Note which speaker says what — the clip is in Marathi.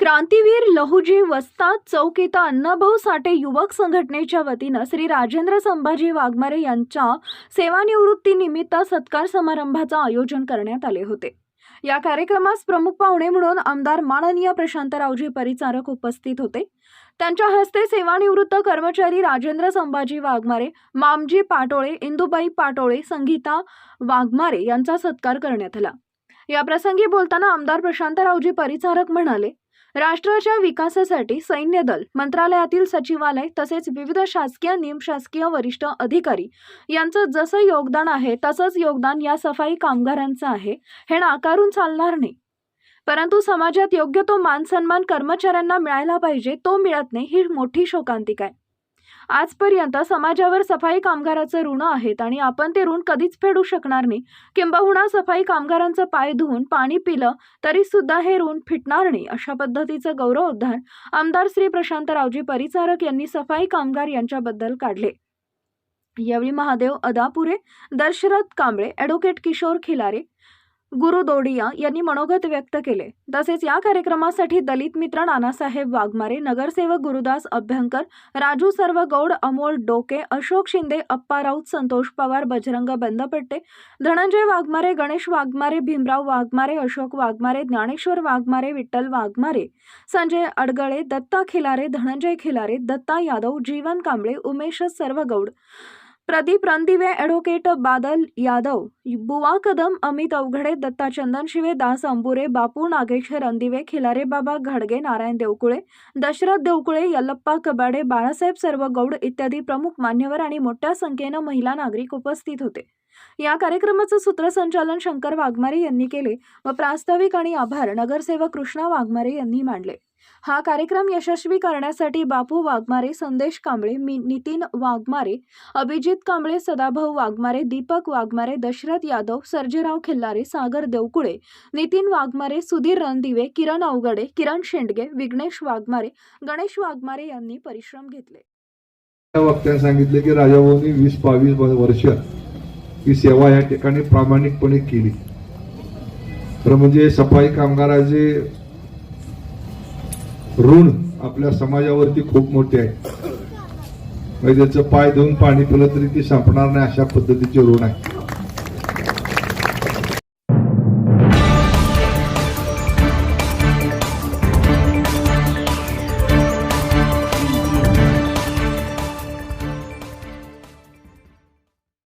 Speaker 1: क्रांतीवीर लहुजी वस्ताद चौक इथं अण्णाभाऊ साठे युवक संघटनेच्या वतीनं श्री राजेंद्र संभाजी वाघमारे यांच्या सेवानिवृत्तीनिमित्त सत्कार समारंभाचं आयोजन करण्यात आले होते. या कार्यक्रमास प्रमुख पाहुणे म्हणून आमदार माननीय प्रशांतरावजी परिचारक उपस्थित होते. त्यांच्या हस्ते सेवानिवृत्त कर्मचारी राजेंद्र संभाजी वाघमारे मामजी पाटोळे इंदुबाई पाटोळे संगीता वाघमारे यांचा सत्कार करण्यात आला. या प्रसंगी बोलताना आमदार प्रशांतरावजी परिचारक म्हणाले राष्ट्राच्या विकासासाठी सैन्य दल मंत्रालयातील सचिवालय तसेच विविध शासकीय निमशासकीय वरिष्ठ अधिकारी यांचं जसं योगदान आहे तसंच योगदान या सफाई कामगारांचं आहे हे नाकारून चालणार नाही. परंतु समाजात योग्य तो मान सन्मान कर्मचाऱ्यांना मिळायला पाहिजे तो मिळत नाही ही मोठी शोकांतिका आहे. आजपर्यंत समाजावर सफाई कामगाराचं ऋण आहेत आणि आपण ते ऋण कधीच फेडू शकणार नाही. किंबहुना सफाई कामगारांचं पाय धुवून पाणी पिलं तरी सुद्धा हे ऋण फिटणार नाही अशा पद्धतीचं गौरव उद्धार आमदार श्री प्रशांतरावजी परिचारक यांनी सफाई कामगार यांच्याबद्दल काढले. यावेळी महादेव अदापुरे दशरथ कांबळे ॲडव्होकेट किशोर खिलारे गुरु दोडिया यांनी मनोगत व्यक्त केले. तसेच या कार्यक्रमासाठी दलित मित्र नानासाहेब वाघमारे नगरसेवक गुरुदास अभ्यंकर राजू सर्वगौड अमोल डोके अशोक शिंदे अप्पा राऊत संतोष पवार बजरंग बंदपट्टे धनंजय वाघमारे गणेश वाघमारे भीमराव वाघमारे अशोक वाघमारे ज्ञानेश्वर वाघमारे विठ्ठल वाघमारे संजय अडगळे दत्ता खिलारे धनंजय खिलारे दत्ता यादव जीवन कांबळे उमेश सर्वगौड प्रदीप रणदिवे ॲडव्होकेट बादल यादव बुवा कदम अमित अवघडे दत्ता चंदनशिवे दास अंबुरे बापू नागेश रणदिवे खिलारे बाबा घाडगे नारायण देवकुळे दशरथ देवकुळे यल्लप्पा कबाडे बाळासाहेब सर्वगौड इत्यादी प्रमुख मान्यवर आणि मोठ्या संख्येनं महिला नागरिक उपस्थित होते. या कार्यक्रमाचं सूत्रसंचालन शंकर वाघमारे यांनी केले व प्रास्ताविक आणि आभार नगरसेवक कृष्णा वाघमारे यांनी मांडले. हा कार्यक्रम यशस्वी करण्यासाठी बापू वाघमारे संदेश कांबळे नितीन वाघमारे अभिजित कांबळे सदाभाऊ वाघमारे दीपक वाघमारे दशरथ यादव सर्जेराव खिल्लारे सागर देवकुळे नितीन वाघमारे सुधीर रणदिवे किरण अवगडे किरण शेंडगे विघ्नेश वाघमारे गणेश वाघमारे यांनी परिश्रम घेतले.
Speaker 2: वक्त्याने सांगितले की राजाभाऊनी वीस बावीस वर्ष ही सेवा या ठिकाणी प्रामाणिकपणे केली. तर म्हणजे सफाई कामगाराचे ऋण आपल्या समाजावरती खूप मोठे आहे. म्हणजे त्याचं पाय धुवून पाणी पिलं तरी ती संपणार नाही अशा पद्धतीचे ऋण आहे.